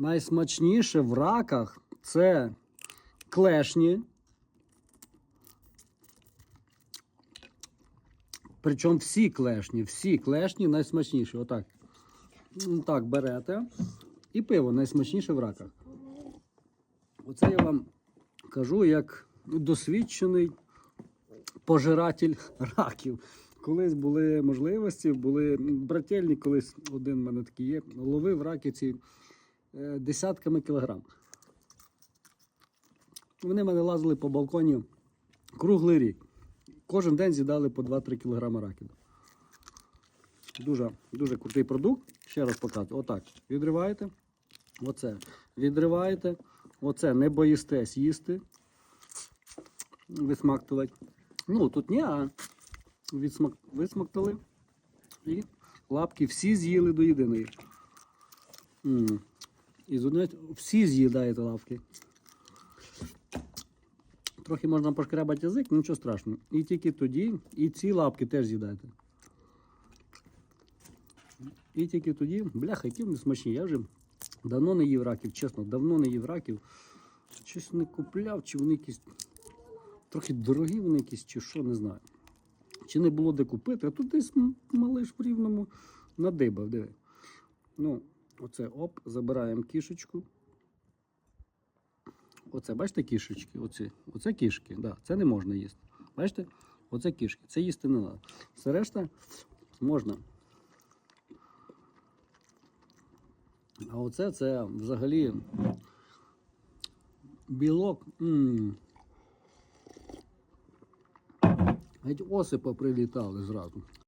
найсмачніше в раках це клешні. Причому всі клешні, всі клешні найсмачніші. Отак. Так, берете. І пиво найсмачніше в раках. Оце я вам кажу як досвідчений пожиратель раків. Колись були можливості, були брательні, колись один в мене такий є, ловив раківці е, десятками кілограм. Вони мене лазили по балконі круглий рік. Кожен день з'їдали по 2-3 кілограми раків. Дуже, дуже крутий продукт. Ще раз показую. Отак. Відриваєте. Оце. Відриваєте. Оце не боїстесь їсти. Висмактувати. Ну, тут ні, а відсмак... висмактали. І лапки всі з'їли до єдиної. м І всі з'їдаєте лапки. Трохи можна пошкрябати язик, ну нічого страшного. І тільки тоді, і ці лапки теж з'їдаєте. І тільки тоді, бляха, які вони смачні. Я вже давно не їв раків, чесно, давно не їв раків. Щось не купляв, чи вони якісь трохи дорогі вони якісь, чи що, не знаю. Чи не було де купити, а тут десь малиш в рівному надибав, диви. Ну, оце оп, забираємо кішечку. Оце, бачите, кішечки? Оці, оце кішки, да, це не можна їсти. Бачите? Оце кішки, це їсти не треба. Все решта можна. А оце це взагалі білок. м Геть осипа прилітали зразу.